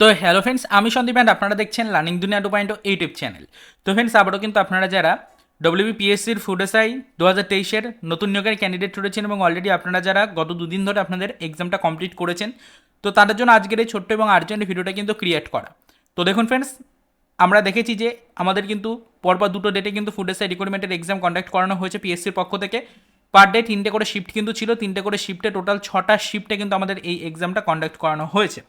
তো hello friends আমি Sandeep and আপনারা দেখছেন learning Duniya two point YouTube channel তো ফ্রেন্ডস আবারও কিন্তু আপনারা যারা ডব্লিউবিপিএসসির ফুড এসআই দু হাজার তেইশের নতুন নিয়োগের ক্যান্ডিডেট রয়েছেন এবং অলরেডি আপনারা যারা গত দুদিন ধরে আপনাদের এক্সামটা কমপ্লিট করেছেন, তো তাদের জন্য আজকের এই ছোট্ট এবং আর্জেন্ট ভিডিওটা কিন্তু ক্রিয়েট করা। তো দেখুন ফ্রেন্ডস আমরা দেখেছি যে আমাদের কিন্তু পরপর দুটো ডেটে কিন্তু ফুড এসআই রিক্রুটমেন্টের এক্সাম কন্ডাক্ট করানো হয়েছে পিএসসির পক্ষ থেকে। পার ডে তিনটে করে শিফট কিন্তু ছিল, তিনটে করে শিফটে টোটাল ছটা শিফটে কিন্তু আমাদের এই এক্সামটা কন্ডাক্ট করানো হয়েছে।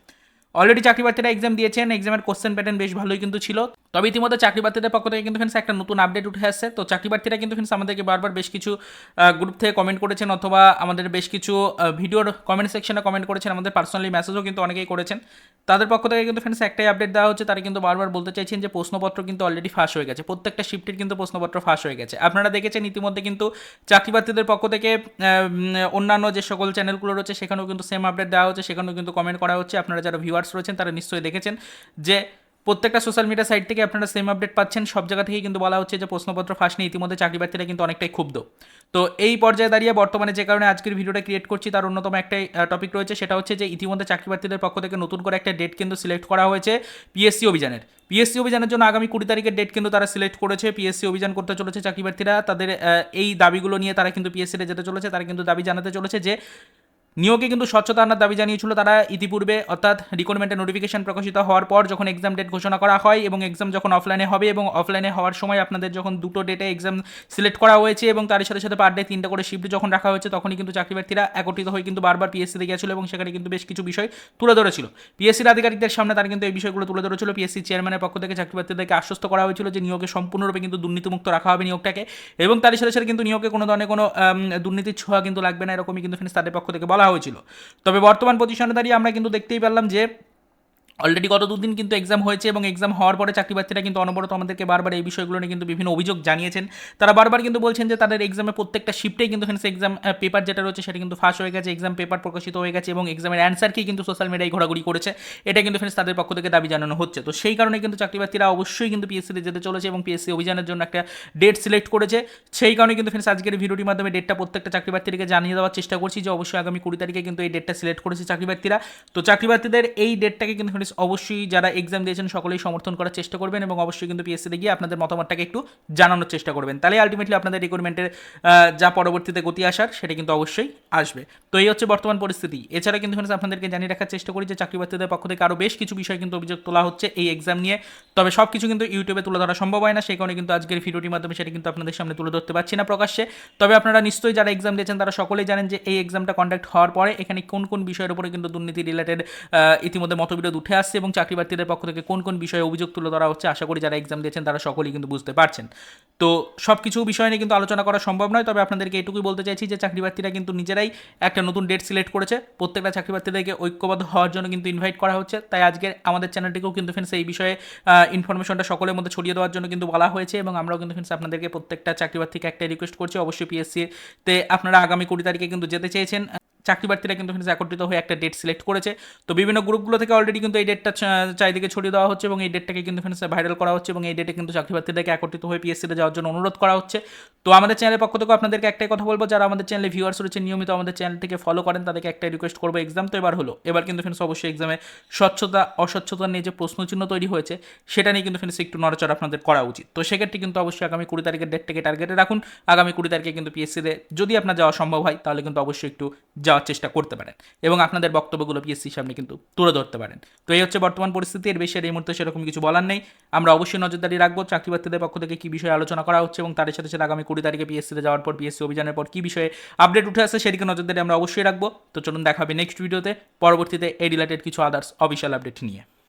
অলরেডি চাকরি প্রার্থীরা এক্সাম দিয়েছেন এক্সামের কোশ্চেন প্যাটার্ন বেশ ভালোই কিন্তু ছিল। তবে ইতিমধ্যে চাকরি প্রার্থীদের পক্ষ থেকে কিন্তু ফ্রেন্ডস একটা নতুন আপডেট উঠে আসছে। তো চাকরি প্রার্থীরা কিন্তু ফ্রেন্ডস আমাদেরকে বারবার বেশ কিছু গ্রুপ থেকে কমেন্ট করেছেন অথবা আমাদের বেশ কিছু ভিডিওর কমেন্ট সেকশনে কমেন্ট করেছেন, আমাদের পার্সোনালি মেসেজও কিন্তু অনেকেই করেছেন। তাদের পক্ষ থেকে কিন্তু ফ্রেন্ডস একটাই আপডেট দেওয়া হচ্ছে, তারা কিন্তু বারবার বলতে চাইছেন যে প্রশ্নপত্র কিন্তু অলরেডি ফাঁস হয়ে গেছে। প্রত্যেকটা শিফটের কিন্তু প্রশ্নপত্র ফাঁস হয়ে গেছে। আপনারা দেখেছেন ইতিমধ্যে কিন্তু চাকরি প্রার্থীদের পক্ষ থেকে অন্যান্য যে সকল চ্যানেলগুলো রয়েছে, সেখানেও কিন্তু সেম আপডেট দেওয়া হচ্ছে, সেখানেও কিন্তু কমেন্ট করা হচ্ছে। আপনারা যারা ভিউয়ার্স রয়েছেন, তারা নিশ্চয়ই দেখেছেন যে প্রত্যেকটা সোশ্যাল মিডিয়া সাইট থেকে আপনারা সেম আপডেট পাচ্ছেন। সব জায়গা থেকেই কিন্তু বলা হচ্ছে যে প্রশ্নপত্র ফাঁস নিয়ে ইতিমধ্যে চাকরি প্রার্থীরা কিন্তু অনেকটাই ক্ষুব্ধ। তো এই পর্যায়ে দাঁড়িয়ে বর্তমানে যে কারণে আজকের ভিডিওটা ক্রিয়েট করছি, তার অন্যতম একটাই টপিক রয়েছে। সেটা হচ্ছে যে ইতিমধ্যে চাকরি প্রার্থীদের পক্ষ থেকে নতুন করে একটা ডেট কিন্তু সিলেক্ট করা হয়েছে পিএসসি অভিযানের। পিএসসি অভিযানের জন্য আগামী কুড়ি তারিখের ডেট কিন্তু তারা সিলেক্ট করেছে। পিএসসি অভিযান করতে চলেছে চাকরি প্রার্থীরা। তাদের এই দাবিগুলো নিয়ে তারা কিন্তু পিএসসিতে যেতে চলেছে। তারা কিন্তু দাবি জানাতে চলেছে যে নিয়োগে কিন্তু স্বচ্ছতা আনার দাবি জানিয়েছিল তারা ইতিপূর্বে, অর্থাৎ রিক্রুটমেন্টের নোটিফিকেশন প্রকাশিত হওয়ার পর যখন এক্সাম ডেট ঘোষণা করা হয় এবং এক্সাম যখন অফলাইনে হবে এবং অফলাইনে হওয়ার সময় আপনাদের যখন দুটো ডেটে এক্সাম সিলেক্ট করা হয়েছে এবং তার সাথে সাথে পার ডে তিনটা করে শিফট যখন রাখা হয়েছে তখনই কিন্তু চাকরি প্রার্থীরা একত্রিত হয়ে কিন্তু বারবার পিএসসিতে গিয়েছিল এবং সেখানে কিন্তু বেশ কিছু বিষয় তুলে ধরেছিল। পিএসসির আধিকারিকদের সামনে তারা কিন্তু এই বিষয়গুলো তুলে ধরেছিল। পিএসসি চেয়ারম্যানের পক্ষ থেকে চাকরি প্রার্থীদেরকে আশ্বস্ত করা হয়েছিল যে নিয়োগে সম্পূর্ণরূপে কিন্তু দুর্নীতিমুক্ত রাখা হবে নিয়োগটাকে এবং তার সাথে সাথে কিন্তু নিয়োগে কোনো ধরনের কোনো দুর্নীতির ছোঁয়া কিন্তু লাগবে না, এরকমই কিন্তু তাদের পক্ষ থেকে বলা হয়েছিল। তবে বর্তমান পজিশনে দাঁড়িয়ে আমরা কিন্তু দেখতেই পারলাম যে অলরেডি গত দুদিন কিন্তু এক্সাম হয়েছে এবং এক্সাম হওয়ার পরে চাকরি প্রার্থীরা কিন্তু অনবরত আমাদেরকে বারবার এই বিষয়গুলো নিয়ে কিন্তু বিভিন্ন অভিযোগ জানিয়েছেন। তারা বারবার কিন্তু বলছেন যে তাদের এক্সামে প্রত্যেকটা শিফটেই কিন্তু ফ্রেন্ডস এক্সাম পেপার যেটা রয়েছে সেটা কিন্তু ফাঁস হয়ে গেছে এক্সাম পেপার প্রকাশিত হয়ে গেছে এবং এক্সামের অ্যান্সারকেই কিন্তু সোশ্যাল মিডিয়ায় ঘোরাঘুরি করেছে। এটা কিন্তু ফ্রেন্ডস তাদের পক্ষ থেকে দাবি জানানো হচ্ছে। তো সেই কারণে কিন্তু চাকরি প্রার্থীরা অবশ্যই কিন্তু পিএসসিতে যেতে চলেছে এবং পিএসসি অভিযানের জন্য একটা ডেট সিলেক্ট করেছে। সেই কারণে কিন্তু ফ্রেন্ডস আজকের ভিডিওটির মাধ্যমে ডেটটা প্রত্যেকটা চাকরি প্রার্থীকে জানিয়ে দেওয়ার চেষ্টা করছি যে অবশ্যই আগামী কুড়ি তারিখে কিন্তু এই ডেটটা সিলেক্ট করেছে চাকরি প্রার্থীরা তো চাকরি প্রার্থীদের এই ডেটটাকে কিন্তু ফ্রেন্ডস অবশ্যই যারা এক্সাম দিয়েছেন সকলেই সমর্থন করার চেষ্টা করবেন এবং অবশ্যই কিন্তু পিএসসিতে গিয়ে আপনাদের মতামতটাকে একটু জানানোর চেষ্টা করবেন। তাহলে আলটিমেটলি আপনাদের রিক্রুটমেন্টের যা পরবর্তীতে গতি আসার সেটা কিন্তু অবশ্যই আসবে। তো এই হচ্ছে বর্তমান পরিস্থিতি। এছাড়া কিন্তু আপনাদেরকে জানিয়ে রাখার চেষ্টা করি যে চাকরি প্রার্থীদের পক্ষ থেকে আরও বেশ কিছু বিষয় কিন্তু অভিযোগ তোলা হচ্ছে এই এক্সাম নিয়ে। তবে সব কিছু কিন্তু ইউটিউবে তুলে ধরা সম্ভব হয় না, সেই কারণে কিন্তু আজকের ভিডিওটির মাধ্যমে সেটা কিন্তু আপনাদের সামনে তুলে ধরতে পারছি না প্রকাশ্যে। তবে আপনারা নিশ্চয়ই যারা এক্সাম দিয়েছেন তারা সকলেই জানেন যে এই এক্সামটা কন্ডাক্ট হওয়ার পরে এখানে কোন কোন বিষয়ের উপরে কিন্তু দুর্নীতি রিলেটেড ইতিমধ্যে মতবিরোধ উঠে আসছে এবং চাকরি প্রার্থীদের পক্ষ থেকে কোন কোন বিষয়ে অভিযোগ তুলে ধরা হচ্ছে, আশা করি যারা এক্সাম দিয়েছেন তারা সকলেই কিন্তু বুঝতে পারছেন। তো সব কিছু বিষয় নিয়ে কিন্তু আলোচনা করা সম্ভব নয়, তবে আপনাদেরকে এটুকুই বলতে চাইছি যে চাকরি প্রার্থীরা কিন্তু নিজেরাই একটা নতুন ডেট সিলেক্ট করেছে। প্রত্যেকটা চাকরি প্রার্থীদেরকে ঐক্যবদ্ধ হওয়ার জন্য কিন্তু ইনভাইট করা হচ্ছে। তাই আজকে আমাদের চ্যানেলটিকেও কিন্তু ফ্রেন্ডস এই বিষয়ে ইনফরমেশনটা সকলের মধ্যে ছড়িয়ে দেওয়ার জন্য কিন্তু বলা হয়েছে এবং আমরাও কিন্তু ফ্রেন্ডস আপনাদেরকে প্রত্যেকটা চাকরি প্রার্থীকে একটাই রিকোয়েস্ট করছি। অবশ্যই পিএসসি তে আপনারা আগামী কুড়ি তারিখে কিন্তু যেতে চেয়েছেন। চাকরি প্রার্থীরা কিন্তু ফ্রেন্ডস একত্রিত হয়ে একটা ডেট সিলেক্ট করেছে। তো বিভিন্ন গ্রুপগুলো থেকে অলরেডি কিন্তু এই ডেটটা চারিদিকে ছড়িয়ে দেওয়া হচ্ছে এবং এই ডেটটাকে কিন্তু ফ্রেন্ডস ভাইরাল করা হচ্ছে এবং এই ডেটে কিন্তু চাকরি প্রার্থীদেরকে একত্রিত হয়ে পিএসসিতে যাওয়ার জন্য অনুরোধ করা হচ্ছে। তো আমাদের চ্যানেলের পক্ষ থেকে আপনাদেরকে একটাই কথা বলব, যারা আমাদের চ্যানেলে ভিউয়ার্স রয়েছে নিয়মিত আমাদের চ্যানেল থেকে ফলো করেন, তাদেরকে একটাই রিকোয়েস্ট করব এক্সাম তো এবার হলো। এবার কিন্তু ফ্রেন্ডস অবশ্যই এক্সামে স্বচ্ছতা, অস্বচ্ছতা নিয়ে যে প্রশ্নচিহ্ন তৈরি হয়েছে, সেটা নিয়ে কিন্তু ফ্রেন্ডস একটু নড়াচড়া আপনাদের করা উচিত। তো সেক্ষেত্রে কিন্তু অবশ্যই আগামী কুড়ি তারিখের ডেটটাকে টার্গেটে রাখুন। আগামী কুড়ি তারিখে কিন্তু পিএসসিতে যদি আপনার যাওয়া সম্ভব হয়, তাহলে কিন্তু অবশ্যই একটু যাওয়ার চেষ্টা করতে পারেন এবং আপনাদের বক্তব্যগুলো পিএসসির সামনে কিন্তু তুলে ধরতে পারেন। তো এই হচ্ছে বর্তমান পরিস্থিতি, এর বেশি এই মুহূর্তে সেরকম কিছু বলার নেই। আমরা অবশ্যই নজরদারি রাখব চাকরি প্রার্থীদের পক্ষ থেকে কী বিষয়ে আলোচনা করা হচ্ছে এবং তার সাথে সাথে আগামী কুড়ি তারিখে পিএসসিতে যাওয়ার পর পিএসসি অভিযানের পর কী বিষয়ে আপডেট উঠে আসে সেদিকে নজর নজরদারি আমরা অবশ্যই রাখব। তো চলুন দেখা হবে নেক্সট ভিডিওতে পরবর্তীতে এই রিলেটেড কিছু আদার্স অফিসিয়াল আপডেট নিয়ে।